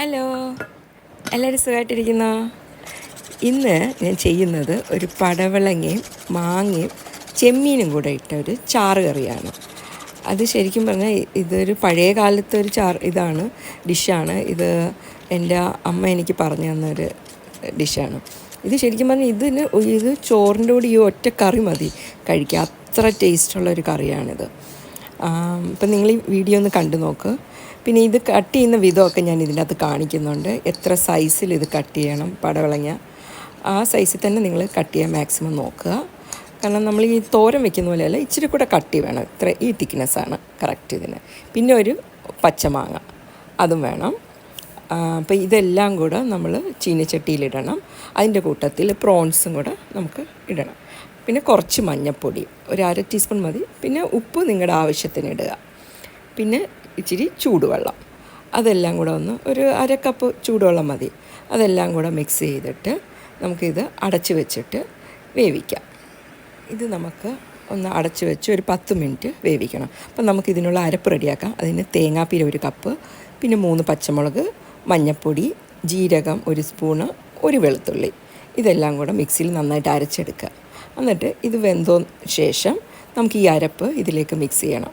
Hello എല്ലാവരും സുഖമായിട്ടിരിക്കുന്നോ ഇന്ന് ഞാൻ ചെയ്യുന്നത് ഒരു പടവളങ്ങയും മാങ്ങയും ചെമ്മീനും കൂടെ ഇട്ട ഒരു ചാറ് കറിയാണ്. അത് ശരിക്കും പറഞ്ഞാൽ ഇതൊരു പഴയ കാലത്തെ ഒരു ചാറ് ഇതാണ് ഡിഷാണ്. ഇത് എന്റെ അമ്മ എനിക്ക് പറഞ്ഞു തന്നൊരു ഡിഷാണ്. ഇത് ശരിക്കും പറഞ്ഞാൽ ഇതിന് ഇത് ചോറിന്റെ കൂടി ഈ ഒറ്റ കറി മതി. കഴിക്കുക അത്ര ടേസ്റ്റുള്ള ഒരു കറിയാണിത്. ഇപ്പം നിങ്ങൾ ഈ വീഡിയോ ഒന്ന് കണ്ടു നോക്ക്. പിന്നെ ഇത് കട്ട് ചെയ്യുന്ന വിധമൊക്കെ ഞാൻ ഇതിനകത്ത് കാണിക്കുന്നുണ്ട്. എത്ര സൈസിൽ ഇത് കട്ട് ചെയ്യണം പടവളങ്ങ ആ സൈസിൽ തന്നെ നിങ്ങൾ കട്ട് ചെയ്യാൻ മാക്സിമം നോക്കുക. കാരണം നമ്മൾ ഈ തോരൻ വെക്കുന്ന പോലെയല്ല ഇച്ചിരി കൂടെ കട്ടി വേണം. ഇത്ര ഈ തിക്നെസ്സാണ് കറക്റ്റ് ഇതിന്. പിന്നെ ഒരു പച്ചമാങ്ങ അതും വേണം. അപ്പോൾ ഇതെല്ലാം കൂടെ നമ്മൾ ചീനച്ചട്ടിയിലിടണം അതിന്റെ കൂട്ടത്തിൽ പ്രോൺസും കൂടെ നമുക്ക് ഇടണം. പിന്നെ കുറച്ച് മഞ്ഞൾപ്പൊടി ഒരു അര ടീസ്പൂൺ മതി. പിന്നെ ഉപ്പ് നിങ്ങളുടെ ആവശ്യത്തിന് ഇടുക. പിന്നെ ഇച്ചിരി ചൂടുവെള്ളം. അതെല്ലാം കൂടെ ഒന്ന് ഒരു അര കപ്പ് ചൂടുവെള്ളം മതി. അതെല്ലാം കൂടെ മിക്സ് ചെയ്തിട്ട് നമുക്കിത് അടച്ച് വെച്ചിട്ട് വേവിക്കാം. ഇത് നമുക്ക് ഒന്ന് അടച്ച് വെച്ച് ഒരു പത്ത് മിനിറ്റ് വേവിക്കണം. അപ്പം നമുക്ക് ഇതിനുള്ള അരപ്പ് റെഡിയാക്കാം. അതിന് തേങ്ങാപ്പീര ഒരു കപ്പ് പിന്നെ മൂന്ന് പച്ചമുളക് മഞ്ഞൾപ്പൊടി ജീരകം ഒരു സ്പൂണ് ഒരു വെളുത്തുള്ളി. ഇതെല്ലാം കൂടെ മിക്സിയിൽ നന്നായിട്ട് അരച്ചെടുക്കുക. എന്നിട്ട് ഇത് വെന്തോ ശേഷം നമുക്ക് ഈ അരപ്പ് ഇതിലേക്ക് മിക്സ് ചെയ്യണം.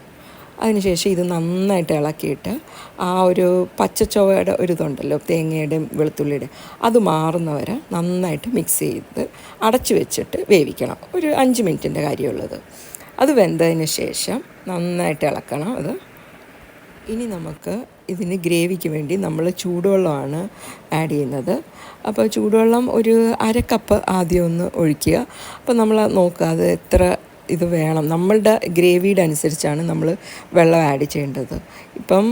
അതിനുശേഷം ഇത് നന്നായിട്ട് ഇളക്കിയിട്ട് ആ ഒരു പച്ചച്ചുവയുടെ ഒരു ഇതുണ്ടല്ലോ തേങ്ങയുടെയും വെളുത്തുള്ളിയുടെ അത് മാറുന്നവരെ നന്നായിട്ട് മിക്സ് ചെയ്ത് അടച്ചു വെച്ചിട്ട് വേവിക്കണം. ഒരു അഞ്ച് മിനിറ്റിന്റെ കാര്യമുള്ളത്. അത് വെന്തതിന് ശേഷം നന്നായിട്ട് ഇളക്കണം. അത് ഇനി നമുക്ക് ഇതിന് ഗ്രേവിക്ക് വേണ്ടി നമ്മൾ ചൂടുവെള്ളമാണ് ആഡ് ചെയ്യുന്നത്. അപ്പോൾ ചൂടുവെള്ളം ഒരു അര കപ്പ് ആദ്യം ഒന്ന് ഒഴിക്കുക. അപ്പോൾ നമ്മൾ നോക്കുക അത് എത്ര ഇത് വേണം. നമ്മളുടെ ഗ്രേവിയുടെ അനുസരിച്ചാണ് നമ്മൾ വെള്ളം ആഡ് ചെയ്യേണ്ടത്. ഇപ്പം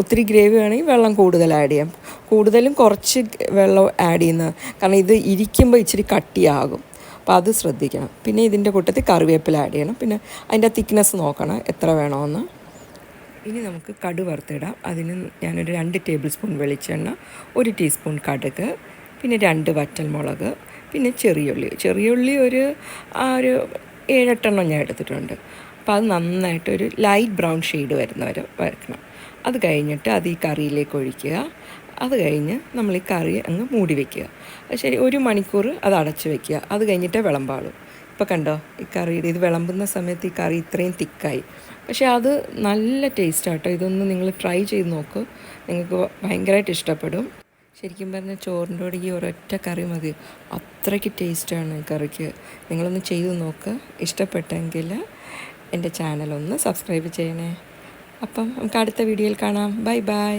ഒത്തിരി ഗ്രേവി വേണമെങ്കിൽ വെള്ളം കൂടുതൽ ആഡ് ചെയ്യാം. കൂടുതലും കുറച്ച് വെള്ളം ആഡ് ചെയ്യുന്ന കാരണം ഇത് ഇരിക്കുമ്പോൾ ഇച്ചിരി കട്ടിയാകും. അപ്പോൾ അത് ശ്രദ്ധിക്കണം. പിന്നെ ഇതിന്റെ കൂട്ടത്തിൽ കറിവേപ്പില ആഡ് ചെയ്യണം. പിന്നെ അതിന്റെ തിക്നെസ് നോക്കണം. എത്ര വേണമെന്ന്. ഇനി നമുക്ക് കടു വറുത്തിടാം. അതിന് ഞാനൊരു രണ്ട് ടേബിൾ സ്പൂൺ വെളിച്ചെണ്ണ ഒരു ടീസ്പൂൺ കടുക് പിന്നെ രണ്ട് വറ്റൽ മുളക് പിന്നെ ചെറിയുള്ളി. ചെറിയുള്ളി ഒരു ഒരു ഏഴെട്ടെണ്ണം ഞാൻ എടുത്തിട്ടുണ്ട്. അപ്പോൾ അത് നന്നായിട്ടൊരു ലൈറ്റ് ബ്രൗൺ ഷെയ്ഡ് വരുന്നവരെ വരക്കണം. അത് കഴിഞ്ഞിട്ട് അത് ഈ കറിയിലേക്ക് ഒഴിക്കുക. അത് കഴിഞ്ഞ് നമ്മൾ ഈ കറി അങ്ങ് മൂടി വയ്ക്കുക ശരി ഒരു മണിക്കൂർ അത് അടച്ച് വയ്ക്കുക അത് കഴിഞ്ഞിട്ടേ വിളമ്പാളും ഇപ്പോൾ കണ്ടോ ഈ കറിയുടെ ഇത് വിളമ്പുന്ന സമയത്ത് ഈ കറി ഇത്രയും തിക്കായി. പക്ഷേ അത് നല്ല ടേസ്റ്റാട്ടോ ഇതൊന്ന് നിങ്ങൾ ട്രൈ ചെയ്ത് നോക്കൂ. നിങ്ങൾക്ക് ഭയങ്കരമായിട്ട് ഇഷ്ടപ്പെടും. ശരിക്കും പറഞ്ഞാൽ ചോറിന്റെ കൂടെ ഈ ഒരൊറ്റ കറി മതി. അത്രയ്ക്ക് ടേസ്റ്റാണ് ഈ കറിക്ക്. നിങ്ങളൊന്ന് ചെയ്ത് നോക്ക്. ഇഷ്ടപ്പെട്ടെങ്കിൽ എന്റെ ചാനലൊന്ന് സബ്സ്ക്രൈബ് ചെയ്യണേ. അപ്പം നമുക്ക് അടുത്ത വീഡിയോയിൽ കാണാം. Bye bye